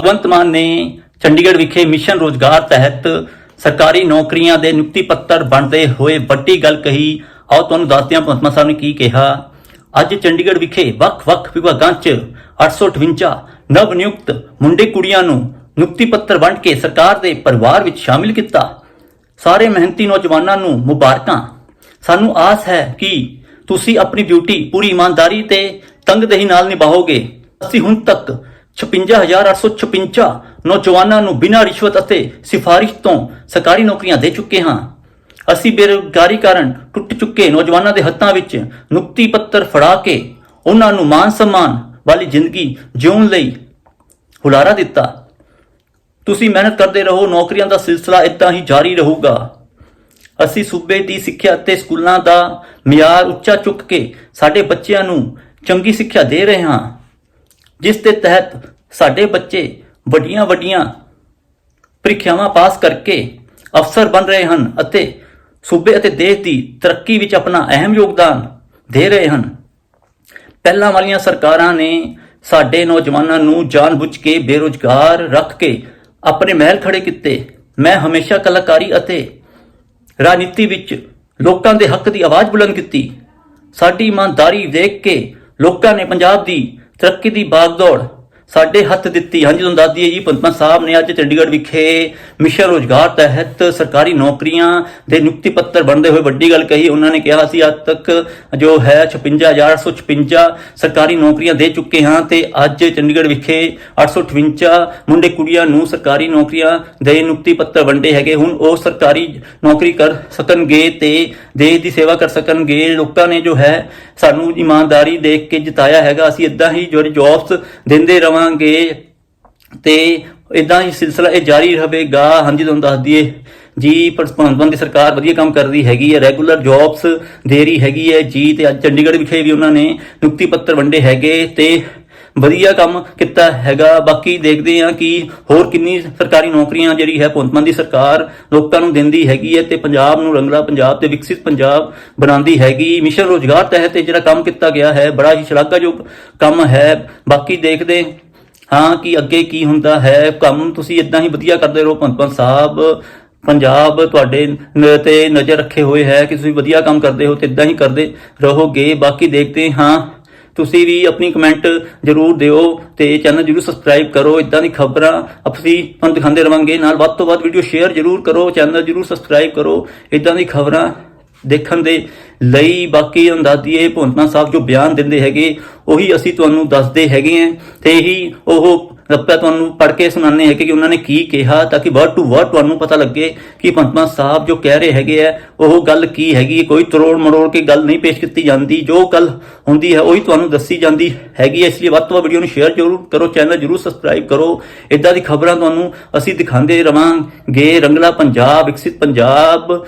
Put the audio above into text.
ਭਗਵੰਤ ਮਾਨ ਨੇ ਚੰਡੀਗੜ੍ਹ ਵਿਖੇ ਮਿਸ਼ਨ ਰੋਜ਼ਗਾਰ ਤਹਿਤ ਸਰਕਾਰੀ ਨੌਕਰੀਆਂ ਦੇ ਨਿਯੁਕਤੀ ਪੱਤਰ ਬਣਦੇ ਹੋਏ ਵੱਡੀ ਗੱਲ ਕਹੀ। ਆਓ ਤੁਹਾਨੂੰ ਦੱਸਦੇ ਹਾਂ, ਭਗਵੰਤ ਮਾਨ ਸਾਹਿਬ ਨੇ ਕੀ ਕਿਹਾ। ਅੱਜ ਚੰਡੀਗੜ੍ਹ ਵਿਖੇ ਵੱਖ-ਵੱਖ ਵਿਭਾਗਾਂ 'ਚ 858 ਨਵ ਨਿਯੁਕਤ ਮੁੰਡੇ ਕੁੜੀਆਂ ਨੂੰ ਨਿਯੁਕਤੀ ਪੱਤਰ ਵੰਡ ਕੇ ਸਰਕਾਰ ਦੇ ਪਰਿਵਾਰ ਵਿੱਚ ਸ਼ਾਮਿਲ ਕੀਤਾ। ਸਾਰੇ ਮਿਹਨਤੀ ਨੌਜਵਾਨਾਂ ਨੂੰ ਮੁਬਾਰਕਾਂ। ਸਾਨੂੰ ਆਸ ਹੈ ਕਿ ਤੁਸੀਂ ਆਪਣੀ ਡਿਊਟੀ ਪੂਰੀ ਇਮਾਨਦਾਰੀ ਤੇ ਤੰਗਦਹੀ ਨਾਲ ਨਿਭਾਓਗੇ। ਅਸੀਂ ਹੁਣ ਤੱਕ 56856 ਨੌਜਵਾਨਾਂ ਨੂੰ ਬਿਨਾਂ ਰਿਸ਼ਵਤ ਅਤੇ ਸਿਫਾਰਿਸ਼ ਤੋਂ ਸਰਕਾਰੀ ਨੌਕਰੀਆਂ ਦੇ ਚੁੱਕੇ ਹਾਂ। ਅਸੀਂ ਬੇਰੁਜ਼ਗਾਰੀ ਕਾਰਨ ਟੁੱਟ ਚੁੱਕੇ ਨੌਜਵਾਨਾਂ ਦੇ ਹੱਥਾਂ ਵਿੱਚ ਨੁਕਤੀ ਪੱਤਰ ਫੜਾ ਕੇ ਉਹਨਾਂ ਨੂੰ ਮਾਨ ਸਨਮਾਨ ਵਾਲੀ ਜ਼ਿੰਦਗੀ ਜਿਉਣ ਲਈ ਹੁਲਾਰਾ ਦਿੱਤਾ। ਤੁਸੀਂ ਮਿਹਨਤ ਕਰਦੇ ਰਹੋ, ਨੌਕਰੀਆਂ ਦਾ ਸਿਲਸਿਲਾ ਇਦਾਂ ਹੀ ਜਾਰੀ ਰਹੂਗਾ। ਅਸੀਂ ਸੂਬੇ ਦੀ ਸਿੱਖਿਆ ਅਤੇ ਸਕੂਲਾਂ ਦਾ ਮਿਆਰ ਉੱਚਾ ਚੁੱਕ ਕੇ ਸਾਡੇ ਬੱਚਿਆਂ ਨੂੰ ਚੰਗੀ ਸਿੱਖਿਆ ਦੇ ਰਹੇ ਹਾਂ, ਜਿਸ ਦੇ ਤਹਿਤ ਸਾਡੇ ਬੱਚੇ ਵੱਡੀਆਂ ਵੱਡੀਆਂ ਪ੍ਰੀਖਿਆਵਾਂ ਪਾਸ ਕਰਕੇ ਅਫਸਰ ਬਣ ਰਹੇ ਹਨ ਅਤੇ ਸੂਬੇ ਅਤੇ ਦੇਸ਼ ਦੀ ਤਰੱਕੀ ਵਿੱਚ ਆਪਣਾ ਅਹਿਮ ਯੋਗਦਾਨ ਦੇ ਰਹੇ ਹਨ। ਪਹਿਲਾਂ ਵਾਲੀਆਂ ਸਰਕਾਰਾਂ ਨੇ ਸਾਡੇ ਨੌਜਵਾਨਾਂ ਨੂੰ ਜਾਣਬੁੱਝ ਕੇ ਬੇਰੁਜ਼ਗਾਰ ਰੱਖ ਕੇ ਆਪਣੇ ਮਹਿਲ ਖੜੇ ਕੀਤੇ। ਮੈਂ ਹਮੇਸ਼ਾ ਕਲਾਕਾਰੀ ਅਤੇ ਰਾਜਨੀਤੀ ਵਿੱਚ ਲੋਕਾਂ ਦੇ ਹੱਕ ਦੀ ਆਵਾਜ਼ ਬੁਲੰਦ ਕੀਤੀ। ਸਾਡੀ ਇਮਾਨਦਾਰੀ ਦੇਖ ਕੇ ਲੋਕਾਂ ਨੇ ਪੰਜਾਬ ਦੀ ਤਰੱਕੀ ਦੀ ਬਾਗਦੌੜ ਸਾਡੇ ਹੱਥ ਦਿੱਤੀ। ਹਾਂਜੀ, ਤੁਹਾਨੂੰ ਦੱਸ ਦਈਏ ਜੀ ਪੰਤਮਾ ਸਾਹਿਬ ਨੇ ਅੱਜ ਚੰਡੀਗੜ੍ਹ ਵਿਖੇ ਮਿਸ਼ਨ ਰੋਜ਼ਗਾਰ ਤਹਿਤ ਸਰਕਾਰੀ ਨੌਕਰੀਆਂ ਦੇ ਨਿਯੁਕਤੀ ਪੱਤਰ ਬਣਦੇ ਹੋਏ ਵੱਡੀ ਗੱਲ ਕਹੀ। ਉਹਨਾਂ ਨੇ ਕਿਹਾ ਸੀ, ਅੱਜ ਤੱਕ ਜੋ ਹੈ 56856 ਸਰਕਾਰੀ ਨੌਕਰੀਆਂ ਦੇ ਚੁੱਕੇ ਹਾਂ ਤੇ ਅੱਜ ਚੰਡੀਗੜ੍ਹ ਵਿਖੇ 858 ਮੁੰਡੇ ਕੁੜੀਆਂ ਨੂੰ ਸਰਕਾਰੀ ਨੌਕਰੀਆਂ ਦੇ ਨਿਯੁਕਤੀ ਪੱਤਰ ਵੰਡੇ ਹੈਗੇ। ਹੁਣ ਉਹ ਸਰਕਾਰੀ ਨੌਕਰੀ ਕਰ ਸਕਣਗੇ ਤੇ ਦੇਸ਼ ਦੀ ਸੇਵਾ ਕਰ ਸਕਣਗੇ। ਲੋਕਾਂ ਨੇ ਜੋ ਹੈ, ਸਾਨੂੰ ਇਮਾਨਦਾਰੀ ਦੇਖ ਕੇ ਜਿਤਾਇਆ ਹੈਗਾ। ਅਸੀਂ ਇਦਾਂ ਹੀ ਜੋ ਜੌਬਸ ਦਿੰਦੇ ਰਵਾਂਗੇ ਤੇ ਇਦਾਂ ਹੀ ਸਿਲਸਿਲਾ ਇਹ ਜਾਰੀ ਰਹੇਗਾ। ਹਾਂਜੀ, ਤੁਹਾਨੂੰ ਦੱਸ ਦਈਏ, ਜੀ ਭਗਵੰਤ ਦੀ ਸਰਕਾਰ ਵਧੀਆ ਕੰਮ ਕਰ ਰਹੀ ਹੈਗੀ ਹੈ। ਰੈਗੂਲਰ ਜੌਬਸ ਦੇ ਰਹੀ ਹੈਗੀ ਹੈ। ਜੀ, ਤੇ ਅੱਜ ਚੰਡੀਗੜ੍ਹ ਵਿਖੇ ਵੀ ਉਹਨਾਂ ਨੇ ਨਿਯੁਕਤੀ ਪੱਤਰ ਵੰਡੇ ਹੈਗੇ ਤੇ ਵਧੀਆ ਕੰਮ ਕੀਤਾ ਹੈਗਾ। ਬਾਕੀ ਦੇਖਦੇ ਹਾਂ ਕਿ ਹੋਰ ਕਿੰਨੀ ਸਰਕਾਰੀ ਨੌਕਰੀਆਂ ਜਿਹੜੀ ਹੈ ਭਗਵੰਤ ਦੀ ਸਰਕਾਰ ਲੋਕਾਂ ਨੂੰ ਦਿੰਦੀ ਹੈਗੀ ਹੈ ਤੇ ਪੰਜਾਬ ਨੂੰ ਰੰਗਲਾ ਪੰਜਾਬ ਤੇ ਵਿਕਸਿਤ ਪੰਜਾਬ ਬਣਾਉਂਦੀ ਹੈਗੀ। ਮਿਸ਼ਨ ਰੋਜ਼ਗਾਰ ਤਹਿਤ ਜਿਹੜਾ ਕੰਮ ਕੀਤਾ ਗਿਆ ਹੈ, ਬੜਾ ਹੀ ਸ਼ਲਾਘਾਯੋਗ ਕੰਮ ਹੈ। ਬਾਕੀ ਦੇਖਦੇ ਹਾਂ ਕਿ ਅੱਗੇ ਕੀ ਹੁੰਦਾ ਹੈ। ਕੰਮ ਤੁਸੀਂ ਇਦਾਂ ਹੀ ਵਧੀਆ ਕਰਦੇ ਰਹੋ ਭਗਵੰਤ ਸਾਹਿਬ। ਪੰਜਾਬ ਤੁਹਾਡੇ ਤੇ ਨਜ਼ਰ ਰੱਖੇ ਹੋਏ ਹੈ ਕਿ ਤੁਸੀਂ ਵਧੀਆ ਕੰਮ ਕਰਦੇ ਹੋ ਤੇ ਇਦਾਂ ਹੀ ਕਰਦੇ ਰਹੋਗੇ। ਬਾਕੀ ਦੇਖਦੇ ਹਾਂ ਤੁਸੀਂ ਵੀ ਆਪਣੀ ਕਮੈਂਟ ਜਰੂਰ ਦਿਓ ਤੇ ਚੈਨਲ ਜਰੂਰ ਸਬਸਕ੍ਰਾਈਬ ਕਰੋ ਇਦਾਂ ਦੀ ਖਬਰਾਂ ਅਸੀਂ ਤੁਹਾਨੂੰ ਦਿਖਾਉਂਦੇ ਰਵਾਂਗੇ। ਨਾਲ ਵੱਧ ਤੋਂ ਵੱਧ ਵੀਡੀਓ ਸ਼ੇਅਰ ਜਰੂਰ ਕਰੋ ਚੈਨਲ ਜਰੂਰ ਸਬਸਕ੍ਰਾਈਬ ਕਰੋ ਇਦਾਂ ਦੀ ਖਬਰਾਂ ਦੇਖਣ ਦੇ ਲਈ। ਬਾਕੀ ਅੰਦਾਜ਼ੀਏ ਭੁੰਨਾ ਸਾਹਿਬ ਜੋ ਬਿਆਨ ਦਿੰਦੇ ਹੈਗੇ, ਉਹੀ ਅਸੀਂ ਤੁਹਾਨੂੰ ਦੱਸਦੇ ਹੈਗੇ ਆ ਤੇ ਹੀ ਉਹ ਰੱਪਾ ਤੁਹਾਨੂੰ ਪੜ੍ਹ ਕੇ ਸੁਣਾਉਂਦੇ ਹੈਗੇ ਕਿ ਉਹਨਾਂ ਨੇ ਕੀ ਕਿਹਾ ਤਾਂ ਕਿ ਵਰਡ ਟੂ ਵਰਡ ਤੁਹਾਨੂੰ ਪਤਾ ਲੱਗੇ ਕਿ ਪੰਤਮਾ ਸਾਹਿਬ ਜੋ ਕਹਿ ਰਹੇ ਹੈਗੇ ਆ, ਉਹ ਗੱਲ ਕੀ ਹੈਗੀ? ਕੋਈ ਤਰੋੜ ਮਰੋੜ ਕੇ ਗੱਲ ਨਹੀਂ ਪੇਸ਼ ਕੀਤੀ ਜਾਂਦੀ। ਜੋ ਗੱਲ ਹੁੰਦੀ ਹੈ, ਉਹੀ ਤੁਹਾਨੂੰ ਦੱਸੀ ਜਾਂਦੀ ਹੈਗੀ ਹੈ। ਇਸ ਲਈ ਵੱਧ ਤੋਂ ਵੱਧ ਵੀਡੀਓ ਨੂੰ ਸ਼ੇਅਰ ਜ਼ਰੂਰ ਕਰੋ ਚੈਨਲ ਜਰੂਰ ਸਬਸਕ੍ਰਾਈਬ ਕਰੋ। ਇਦਾਂ ਦੀ ਖਬਰਾਂ ਤੁਹਾਨੂੰ ਅਸੀਂ ਦਿਖਾਉਂਦੇ ਰਵਾਂਗੇ। ਰੰਗਲਾ ਪੰਜਾਬ, ਵਿਕਸਿਤ ਪੰਜਾਬ।